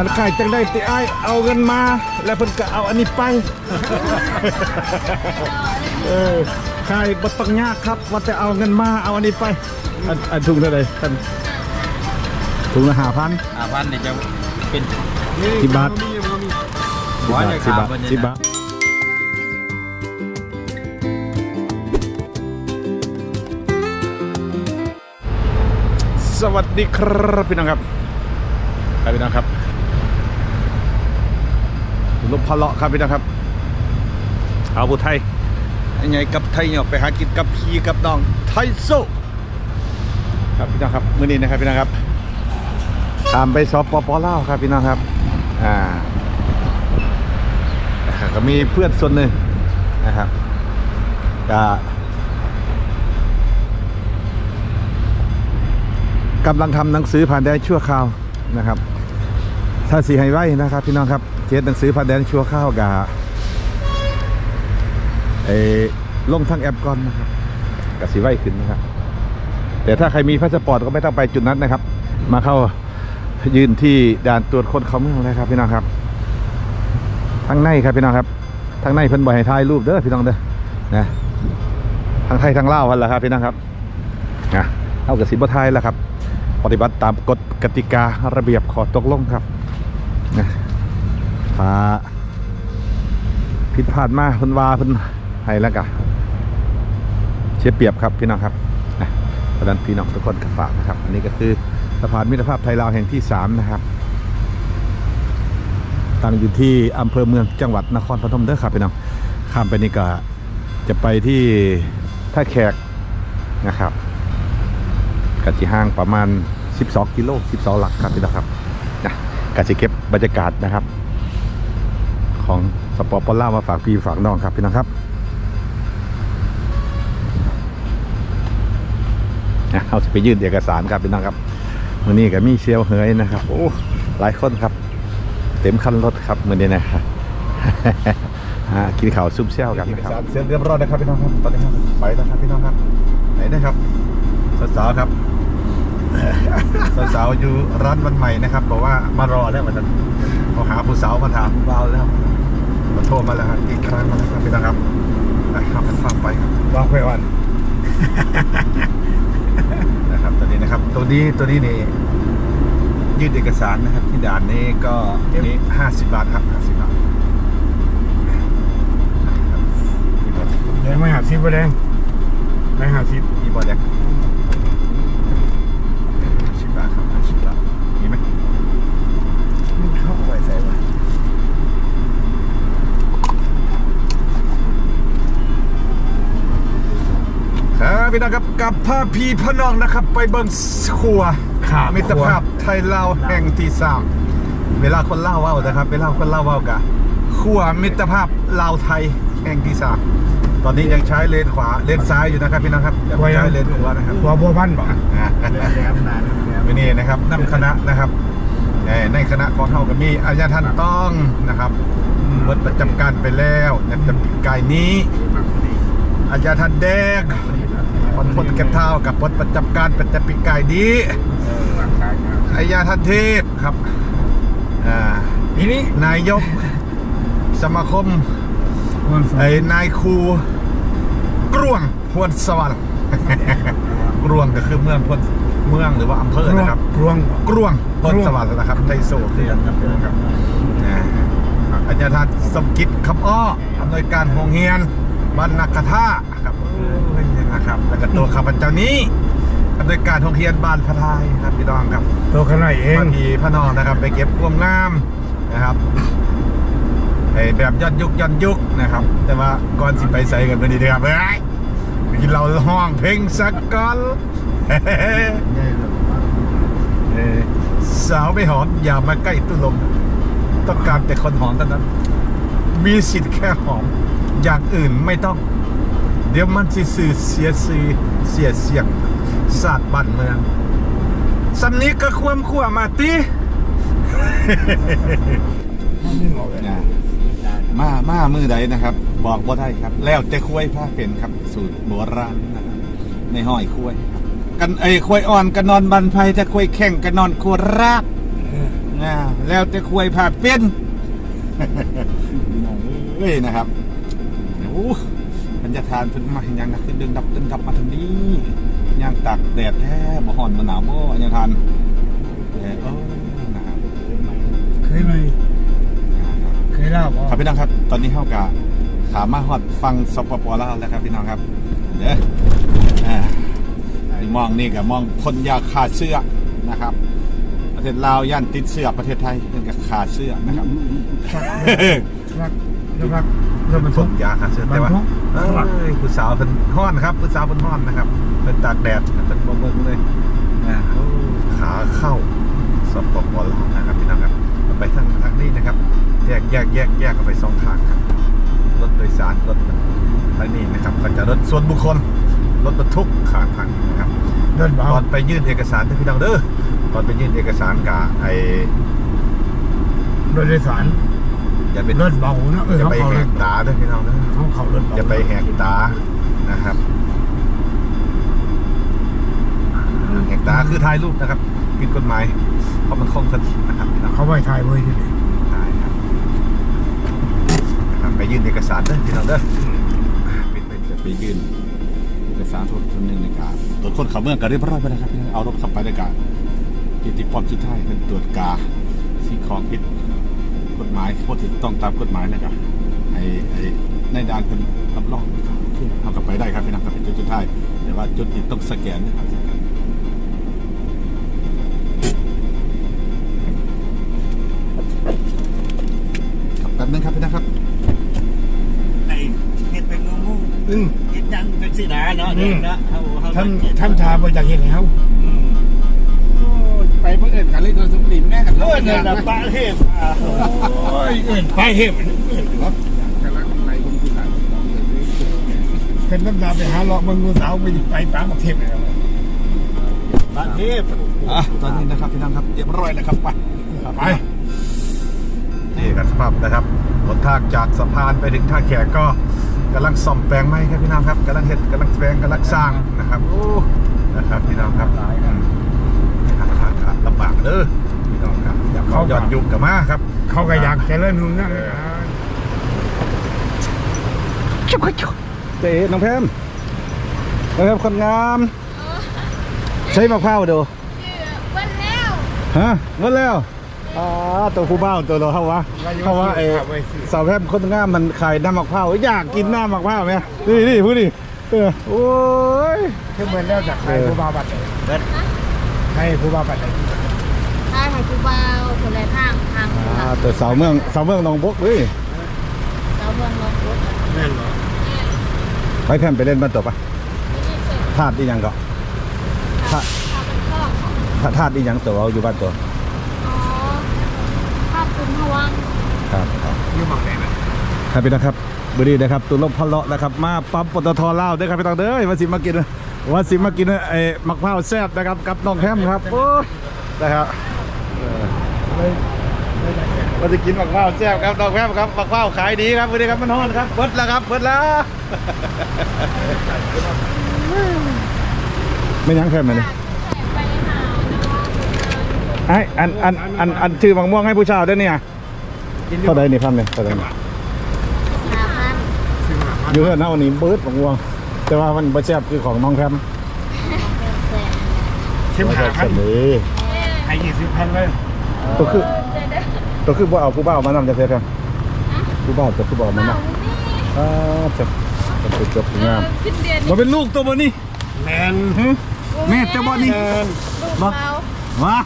อันขายจังได้ติอ้ายเอาเงินมา แล้วเพิ่นก็เอาอันนี้ไปเออขายบ่ต้องยากครับ ว่าแต่เอาเงินมาเอาอันนี้ไป อันอันถุงเท่าไหร่ท่านถุงละห้าพันอาพันเนี่ยจะเป็นสิบบาทร้อยเลยคสิบรับบาทวันนี้สิบนะบาทสวัสดีครับพี่น้องครับครับพี่น้องครับ ลบพะเลาะครับพี่น้องครับ เอาบุไทยยังไงกับไทยเนี่ยไปหากินกับพี่กับน้องไทยโซครับพี่น้องครับมื้อนี้นะครับพี่น้องครับตามไปสปปลาวครับพี่น้องครับ อ่า ก็มีเพื่อนส่วนหนึ่งนะครับก็กำลังทำหนังสือผ่านแดนชั่วคราวนะครับ ถ้าสีไฮไว้นะครับ พี่น้องครับ เขียนหนังสือผ่านแดนชัวคราวกับเออลงทั้งแอปก่อนนะครับกับสีไว้ขึ้นนะครับแต่ถ้าใครมีพาสปอร์ตก็ไม่ต้องไปจุดนั้นนะครับ มาเข้ายืนที่ด่านตรวจคนเข้าเมืองเลยครับพี่น้องครับทางในครับพี่น้องครับทางในเพิ่นบ่ให้ถ่ายรูปเด้อพี่น้องเด้อนะทางไทยทางลาวหั่นละครับพี่น้องครับนะเอากับสิบ่ถ่ายแล้วครับ ปฏิบัติตามกฎกติการะเบียบขอตกลงครับนะ้า ผิดพลาดมาเพิ่นว่าเพิ่นให้แล้วก็เสียเปรียบครับพี่น้องครับนะเพราะนั้นพี่น้องทุกคนก็ฝากนะครับ อันนี้ก็คือสะพานมิตรภาพไทยลาวแห่งที่สามนะครับตั้งอยู่ที่อำเภอเมืองจังหวัดนครปฐมเด้อครับพี่น้องข้ามไปนี่ก็จะไปที่ท่าแขกนะครับกัจีห่างประมาณ 12 กิโล 12 หลักครับพี่น้องครับนะกัจะเก็บบรรยากาศนะครับ ของสปอร์ปอล่ามาฝากพี่ฝากน้องครับพี่น้องครับเอาไปยื่นเอกสารครับพี่น้องครับวันนี้ก็มีเชียวเฮยนะครับโอ้หลายคนครับ เต็มคันรถครับมือนี้นะครับกินข่าวซุปเซี่ยวกันนะครับเสร็จเรียบร้อยนะครับพี่น้องครับตอนนี้ครับไปแล้วครับพี่น้องครับไหนนะครับสาวๆครับ สาวๆอยู่ร้านวันใหม่นะครับบอกว่ามารอแล้วมันเขาหาผู้สาวมาถามผู้บ่าวแล้วมาโทรมาแล้วครับอีกครั้งมาแล้วครับพี่น้องครับไปครับกันฟังไปครับวางไว้ก่อนนะครับตัวนี้นะครับตัวนี้ตัวนี้นี่ยื่นเอกสารนะครับ ที่ด่านนี้ก็นี่ห้าสิบบาทครับห้าสิบบาทนะครับมีบอลแดงไม่หาซิบแดงไม่หาซิบมีบอลแดง พี่น้องครับกับพาพีพระน้องนะครับ ไปเบิ้งครัวขามิมิตรภาพไทยลาวแห่งที่สามเวลาคนเล่าเว่านะครับเวลาคนเล่าเว่ากะขั้วมิตรภาพลาวไทยแห่งที่สามตอนนี้ยังใช้เลนขวาเลนซ้ายอยู่นะครับพี่น้องครับยังไม่ใช้เลนขวานะครับหัวบัวพันบ่อ่าวันนี้นะครับนำคณะนะครับเอ่อในคณะของเท่ากับมีอาญาท่านต้องนะครับหมดประจำการไปแล้วในประจำกายนี้อาญาท่านแดง คนพลเก็บเท้ากับพลประจำการประจำปีกายนี้อายาทันเทพครับอ่าทีนี้นายกสมาคมมันไอ้นายครูกรวงพวนสวรรค์กรวงก็คือเมืองพวนเมืองหรือว่าอำเภอนะครับกรวงกรวงพวนสวรรค์นะครับไทโซคือกันครับครับอ่าอาจารย์ท่านสมกิจคำอ้ออำนวยการโรงเรียนบ้านักท่าครับ นะครับ แล้วก็ตัวข้าพเจ้านี้อำนวยการโรงเรียนบ้านพระทายครับพี่น้องครับตัวขนาดเองพอดีพระนองนะครับ ไปเก็บความงามนะครับไอแบบย้อนยุคย้อนยุคนะครับ แต่ว่าก่อนสิไปใส่กันไปดีนะครับเฮ้ยไปกินเราห้องเพลงสักก่อนเอ่อสาวไม่หอมอย่ามาใกล้ตู้ลมต้องการแต่คนหอมเท่านั้น มีสิทธิ์แค่หอม อย่างอื่นไม่ต้อง เดี๋ยวมันสิสื่อเสียสีเสียเสียงศาสตร์บ้านเมืองสำนี้ก็ควมขัวมาตีมามามือใดนะครับ บอกบ่ได้ครับ แล้วแต่คุ้ยผ้าเป็นครับ สูตรโบราณนะครับในห้อยคุ้ยครับกันไอ้คุ้ยอ่อนกันนอนบันไพถ้าคุ้ยแข็งกันนอนโคราบอือ่าแล้วแต่ควยผ่าเป็นเอ้ยนะครับโอ้บ รรยากาศเพิ่นมาเห็นยังนะคือเดินดับเดินดับมาทางนี้ย่างตากแดดแท้บ่ฮ้อนบ่หนาวบ่อันยังทานเออเออนะครับเคยไหมเคยเล่าบ่ครับพี่น้องครับ ตอนนี้เฮากะขามาฮอดฟังสปปลาวแล้วครับพี่น้องครับเด้ออ่ามองนี่ก็มองคนอยากขาดเสื้อนะครับ ประเทศลาวย่านติดเสื้อประเทศไทยเพิ่นก็ขาดเสื้อนะครับรักรั กรถบรรผทุกมยาขาดเสื้อแต่ว่าบรรทุกเอ้ยผู้สาวเป็นห้อนครับผู้สาวเป็นห้อนนะครับเป็นตากแดดเป็นบ่เบิ่งเลยนะโอ้ขาเข้าสปปลาวนะครับพี่น้องครับมันไปทางทางนี้นะครับ แยกแยกแยกแยกกันไปสองทางครับรถโดยสารรถทางนี้นะครับก็จะรถส่วนบุคคลรถบรรทุกขาทางนะครับเดินเบาตอนไปยื่นเอกสารที่พี่น้องเด้อตอนไปยื่นเอกสารกับไอรถโดยสาร อย่าไปรถเบานะเอออย่าเขาไปเขาแหรกถตาเด้อพี่น้องเด้อเขาเขารถเบาอย่าไปแหกตานะครับแหกตาคือถ่ายรูปนะครับผิดกฎหมายเพราะมันคงทันนะครับพี่น้อง เขาไว้ถ่ายไว้ที่ไหนได้ครับนะครับไปยื่นเอกสารเด้อพี่น้องเด้อเป็นไปจะไปยื่นเอกสารทุกคนหนึ่งในการตรวจคนเขาเมืองก็เรียบร้อยไปแล้วครับพี่น้องเอารถเข้าไปในการกิติพรสุดท้ายเป็นตรวจกาสิ่งของผิด กฎหมายโคตรต้องตามกฎหมายนะครับไอ้ไอ้ในด่านเป็นรับรองนะครับโอเคเอากลับไปได้ครับพี่น้องครับเป็นจุดสุดท้ายแต่ว่าจุดที่ต้องสแกนนะครับสแกนครับแป๊บนึงครับพี่นะครับไอ้เห็ดเป็นงูงูอืมเห็ดยังเป็นสีดาเนาะเด็กเนาะเฮาเฮาทำทำชาบริจาคเห็นเขาอืมไป เพื่อเอิญกันเลยโดยสมริมแม่กันโอ้ยเนี่ยนะปลาเทพอะโอ้ยเอิญไปเห็บเป็นน้ำตาไปหาเลาะเมืองงูสาวไปไปปางประเทศเลยปลาเทพอะตอนนี้นะครับพี่น้องครับเรียบร้อยแล้วครับไปครับไปนี่กันสภาพนะครับรถทางจากสะพานไปถึงท่าแขกก็กำลังซ่อมแปลงไม้ครับพี่น้องครับกำลังเห็ดกำลังแปลงกำลังสร้างนะครับโอ้นะครับพี่น้องครับอืมทางทางขาดลำบากเด้อพี่น้องครับอ ยากเขาย้อนยุคกับมาครับเขาก็อยากเจริญหุ่นนะเจ๊น้องแพมน้องแพมคนงามใช้มะพร้าวดูวันแล้วฮะเงินแล้วอ่าตัวผู้บ้าวตัวเราเขาวะเขาว่าเออสาวแพมคนงามมันขายน้ำมะพร้าวอยากกินน้ำมะพร้าวไหมนี่นี่พูดดิเออโอ้ยคือเหมือนแล้วจากใครผู้บาบัตรเลยใครผู้บาบัตรเลยทางของกูเบา แต่สาวเมืองสาวเมืองหนองบกเว้ยเราเมืองลงรถแม่นบ่ไปแพมไปเล่นบ้านตัวปะไม่ได้เสร็จธาตุอีหยังก็ทางเป็นข้อธาธาตุอีหยังตัวเราอยู่บ้านตัวอ๋อภาพคุณพวังครับครับอยู่หมองไหนไหมครับพี่นะครับบุรีนะครับตุลบพะเลาะนะครับ มาปั๊มปตทลาวด้วยครับพี่น้องเด้อมาสิมากินว่าสิมากินไอ้มักพร้าวแซ่บนะครับกับน้องแฮมครับโอ้นะครับ เออว่าจะกินมักพร้าวแซ่บครับน้องแฮมครับมักพร้าวขายดีครับวันนี้ครับมันฮ้อนครับเบิดแล้วครับเบิดแล้วไม่ยั้งแค่ไหนเลยไปหาไอ้อันอันอันอันชื่อมังม่วงให้ผู้ชายด้วยเนี่ยเท่าใดนี่พันเลยเท่าใดนี่หาพันอยู่เท่านั้นวันนี้เบิดมังม่วง แต่ว่ามันบ่แซ่บคือของน้องแฮมแสนเข้มหาพันนี่ให้ยี่สิบพันเลยตัวคือเจ๊เด้อ ตัวคือบ่เอาผู้บ่าวมานำจะเสร็จครับผู้บ่าวตัวคือบ่เอามาเอานำนี่อ่าจะจะเป็นจบงามสิ้นเดือนบ่เป็นลูกตัวบ่นี่แมนแม่เจ้าบ่นี่ลูกเบามา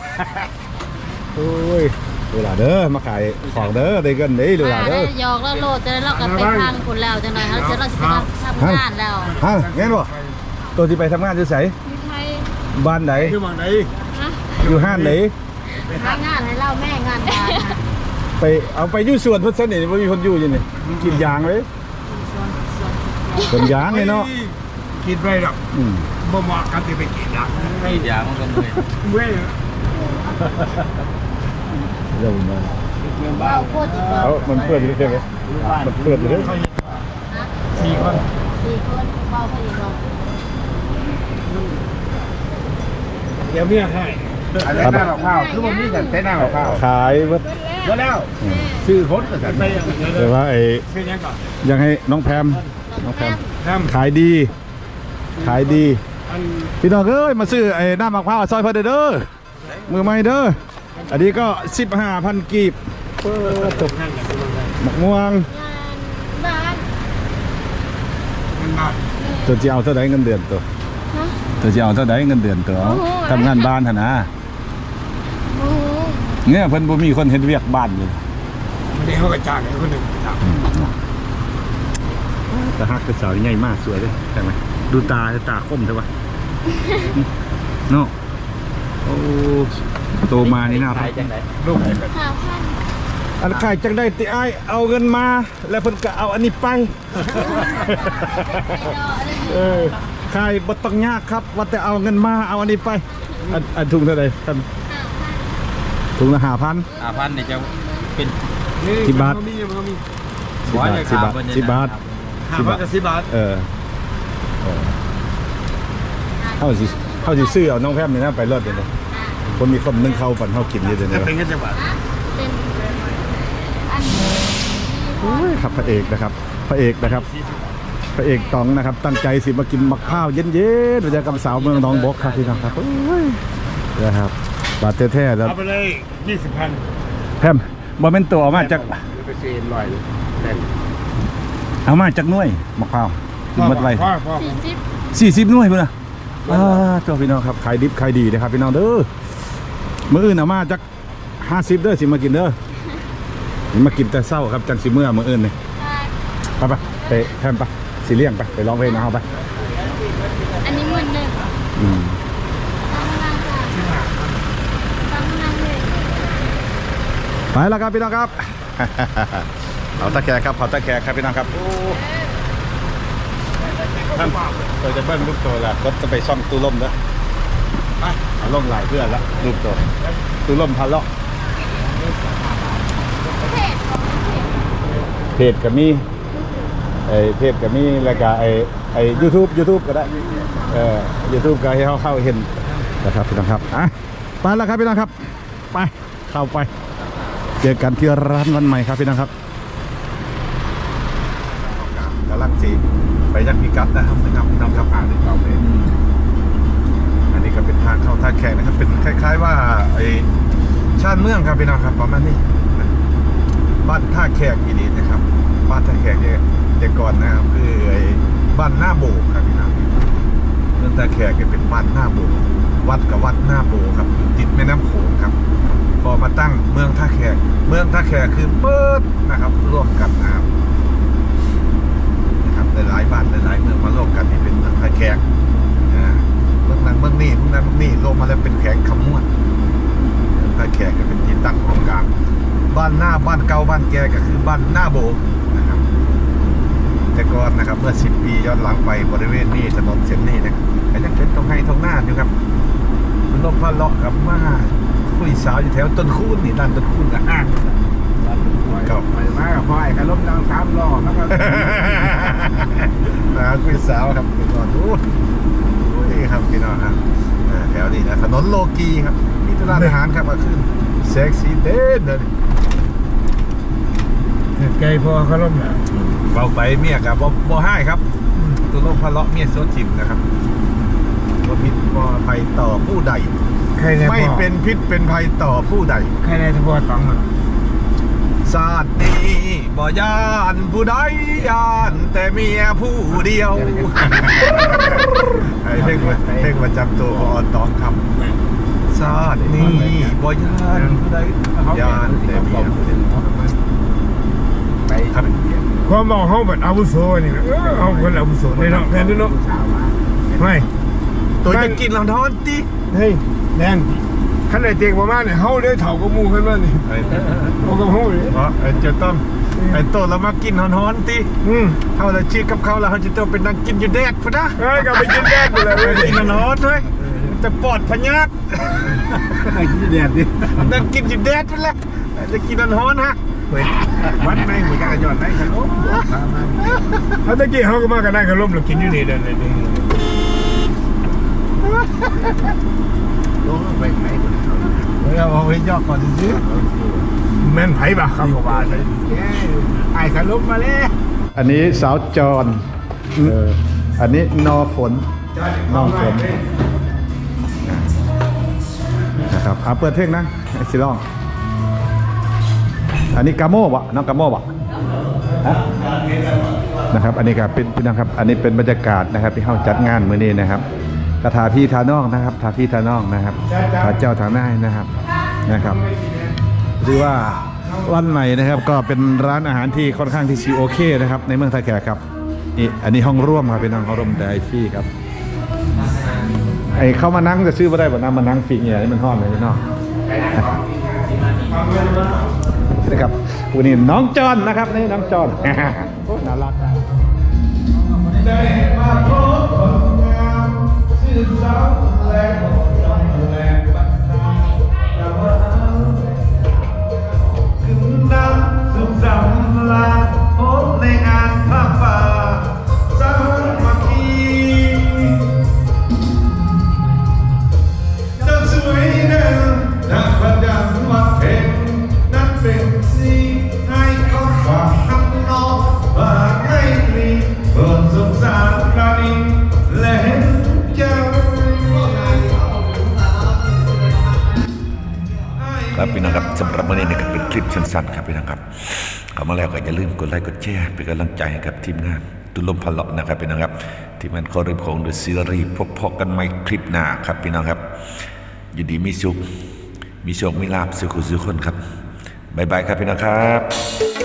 โอ้ยดูล่ะเด้อมาขายของเด้อได้เงินเด้ดูล่ะอ่าเด้ได้อหยอกแล้วโลดจะได้เรากลับไปทางคนแล้วจังหน่อยเขาจะเราจะทำงานแล้วฮะแม่นบ่ตัวที่ไปทำงานอยู่ไสมีไทยบ้านไหนอยู่หมองไหนนะอยู่ห้านไหนทำงานให้เราแม่งานการนะ ไปเอาไปอยู่สวนเพิ่นซะนี่บ่มีคนอยู่อยู่นี่กินยางเลยสวนยางนี่เนาะคิดไว้หรอกอืมบ่เหมาะกันที่ไปกินหลักไม่อยางมันก็เลยเว้ยเรื่องมันเบาโคตรอีกเอามันเปื้อนอยู่ใช่ไหมมันเปื้อนอยู่เด้อนะสี่คนสี่คนเบาพอดีเราเดี๋ยวเมียให้อันนี้หน้าข้าวคือมันมีแต่เส้นหน้าข้าวขายเบิด เยอะแล้วชื่อคนก็แต่ไม่แต่ว่าไอ้ชื่อยังก่อนยังให้น้องแพมน้องแพมน้ขายดี ขายดีำอันพี่น้องเอ้ยมาซื้อไอ้น้ำมะพร้าวซอยเพิ่นเด้อมือใหม่เด้ออันนี้ก็15,000กีบเออตกมะม่วงบ้านมันมาตัวจะเอาเท่าใดเงินเดือนตัวฮะตัวจะเอาเท่าใดเงินเดือนตัวโอ้โหทำงานบ้านหั่นนะโอ้โห เนี่ยเพิ่นบ่มีคนเฮ็ดเวียกบ้านอยู่วันนี้เขาก็จ้างไอ้คนหนึ่งจ้างแต่ฮักเป็นสาวใหญ่มากสวยเลยใช่ไหมดูตาตาคมใช่ปะเนาะโอ้โตมานี่น่ารักลูกไอ้แบบข่าวพันอันขายจังได้ติไอายเอาเงินมา แล้วเพิ่นก็เอาอันนี้ไปเออขายบ่ต้องยากครับ ว่าแต่เอาเงินมาเอาอันนี้ไป อันอันถุงเท่าไหร่ท่าน ถุงละห้าพันอาพันเนี่ยจะเป็นสิบบาทมันมีมันมีสิบบาทสิบบาทสิบบาทห้าบาทกับสิบบาทเออเออเข้าสิเข้าสิซื้อเอาน้องแพมนี่นะไปรถเดี๋ยวนี้คนมีคนนึ่งเข้าวปั่นเข้าวกินอยู่เดี๋ยวจะนี้เป็นกันจังหวัดเป็นอันโอ้ยครับพระเอกนะครับ พระเอกนะครับพระเอกตองนะครับ ตั้งใจสิมากินมักข้าวเย็นๆเดี๋ยวจะกับสาวเมืองหนองบกครับพี่น้องครับโอ้ยนะครับ บาดแท้ๆแล้วเอาไปเลยยี่สิบพันแพมบ่แม่นตัวเอามาจากไปเซ็นลอยแน่นเอามาจากหน่วยมักข้าวกินหมดไว้พ่อพ่อสี่สิบสี่สิบหน่วยพุ่นน่ะอ่าตัวพี่น้องครับขายดิบขายดีนะครับพี่น้องเด้อมื้ออื่นเอามาจากห้าสิบเด้อสิมากินเด้อนี่มากินแต่เช้าครับจังสิเมื่อมื้ออื่นนี่บาทไปไปไปแพมไปสิเลี้ยงไปไปร้องเพลงนะเฮาไปอันนี้หมื่นหนึ่งอืม ตามพลังค่ะตามพลังเลย ไปแล้วครับพี่น้องครับ เอาตะแครครับเอาตะแครครับพี่น้องครับโอ้ท่านเราจะเบิ้ลรูปตัวละรถจะไปซ่อมตู้ล่มนะไปเอาล่มหลายเพื่อนละรูปตัวตู้ล่มพันละเพจขอเพจเพจกับมีไอเพจกับมีแล้วก็ไอไอยูทูบยูทูบก็ได้เอ่อยูทูบก็ให้เขาเข้าเห็นนะครับพี่น้องครับอะไปแล้วครับพี่น้องครับ ไปเข้าไป เจอกันที่ร้านวันใหม่ครับพี่น้องครับกำลังสีไปยังพิกัดนะครับนะครับนำขับผ่านในเก่าเลยอันนี้ก็เป็นทางเข้าท่าแขกนะครับ เป็นคล้าย ๆ ว่าไอชาติเมืองครับพี่น้องครับประมาณนี้บ้านท่าแขกอีนีนะครับ บ้านท่าแขกเนี่ยแต่ก่อนนะครับคือไอ้บ้านหน้าโบกครับพี่น้องเมืองท่าแขกเนี่ยเป็นบ้านหน้าโบกวัดกับวัดหน้าโบกครับติดแม่น้ำโขงครับ พอมาตั้งเมืองท่าแขก เมืองท่าแขกคือเปิดนะครับร่วมกันนะครับนะครับหลายบ้านหลายเมืองมาร่วมกันนี่เป็นเมืองท่าแขกนะเมืองนั้นเมืองนี้เมืองนั้นเมืองนี้รวมมาแล้วเป็นแขกขมวนเมืองท่าแขกก็เป็นที่ตั้งของกลางบ้านหน้าบ้านเก่าบ้านแกก็คือบ้านหน้าโบนะครับแต่ก่อนนะครับเมื่อ 10 ปีย้อนหลังไปบริเวณนี้ถนนเส้นนี้นะก็ยังเป็นตรงให้ตรงหน้าอยู่ครับมันลมพัดเลาะกับมา คุยสาวอยู่แถวต้นคูนนี่ด้านต้นคูนกับห้างเก่าไปมากับพ่อไอ้ขลุ่มดังสามล้อแล้วก็นะคุยสาวครับพี่น้องโอ้ยโอ้ยครับพี่น้องครับแถวนี้นะถนนโลกีครับมีตลาดอาหารครับมาขึ้นเซ็กซี่เด่นเลยไกลพอขลุ่มเนี่ยเบาไปเมียกับบ่บ่ให้ครับ ตัวลมพัดเลาะเมียโซจิมนะครับบ่พิษบ่ภัยต่อผู้ใด ครในไม่พ่อเป็นพิษเป็นภัยต่อผู้ใดใครในทบตองมันศาสตร์นี้บ่ยานผู้ใดยานแต่เมียผู้เดียวไอ้เพลงว่าเพลงประจำตัวของอตองคำศาสตร์นี้บ่ยานผู้ใดยานแต่เมียผู้เดียวไปครับความบอกเขาแบบอาวุโสนี่นะเออเอาคนอาวุโสในเนาะแม่นด้วยเนาะไม่ตัวจะกินลำทอนติเฮ้ย แดนขันไอเตียงประมาณเนี่ยเฮาได้เถ่ากับหมูขึ้นมานี่ไอ้เอากับเฮาเลยเพราะไอ้เจ้าต้อมไอ้โตเรามากินฮอนๆติอืมเฮาละชีกับเขาแล้วเฮาจะต้องเป็นนั่งกินอยู่แดดพุ่นนะเอ้ยกลับไปกินแดนไปเลยไปกินฮอนๆเว้ยจะปอดพญาตไอ้กินแดนดินั่งกินอยู่แดดพุ่นแหละจะกินฮอนๆฮะเปิดวัดไหมมีการย้อนไหมขนมเอาตะกี้เขาก็มากันได้ขนมเรากินอยู่นี่เดินเลย นี่ลงไปไหนคนเขาเราเอาไว้ยอกก่อนซื้อแม่นไผ่บ่ครับว่าเลยไอ้ทะลุมาเลยอันนี้สาวจรอันนี้นอฝนนอฝนนะครับเอาเปิดเพลงนะไอ้สิลอง อันนี้กาโม่บะน้องกาโม่บะฮะนะครับ อันนี้ครับเป็นพี่น้องครับ อันนี้เป็นบรรยากาศนะครับที่เขาจัดงานมื้อนี้นะครับ กระถาพี่ทาน้องนะครับทาพี่ทาน้องนะครับทาเจ้าทางนายนะครับนะครับหรือว่าวันใหม่นะครับ ก็เป็นร้านอาหารที่ค่อนข้างที่ซีโอเคนะครับ ในเมืองท่าแขกครับนี่อันนี้ห้องร่วมครับเป็นห้องร่วมไดฟี่ครับไอเข้ามานั่งจะซื้อมาได้บ่นั่งมานั่งฟิงอย่างนี้มันห้อนเลยพี่น้องนะครับวันนี้น้องจอนนะครับนี่น้องจอนโอ้น่ารัก สำหรับวันนี้นี่ก็เป็นคลิปสั้นๆครับพี่น้องครับเข้ามาแล้วก็อย่าลืมกดไลค์กดแชร์เป็นกำลังใจให้กับทีมงานตุลมพลาะนะครับพี่น้องครับ ทีมงานขอริมของเดอะซีรีส์พบพอกันใหม่คลิปหน้าครับพี่น้องครับ อยู่ดีมีสุขมีโชคมีลาบสุขสุขคนครับบ๊ายบายครับพี่น้องครับ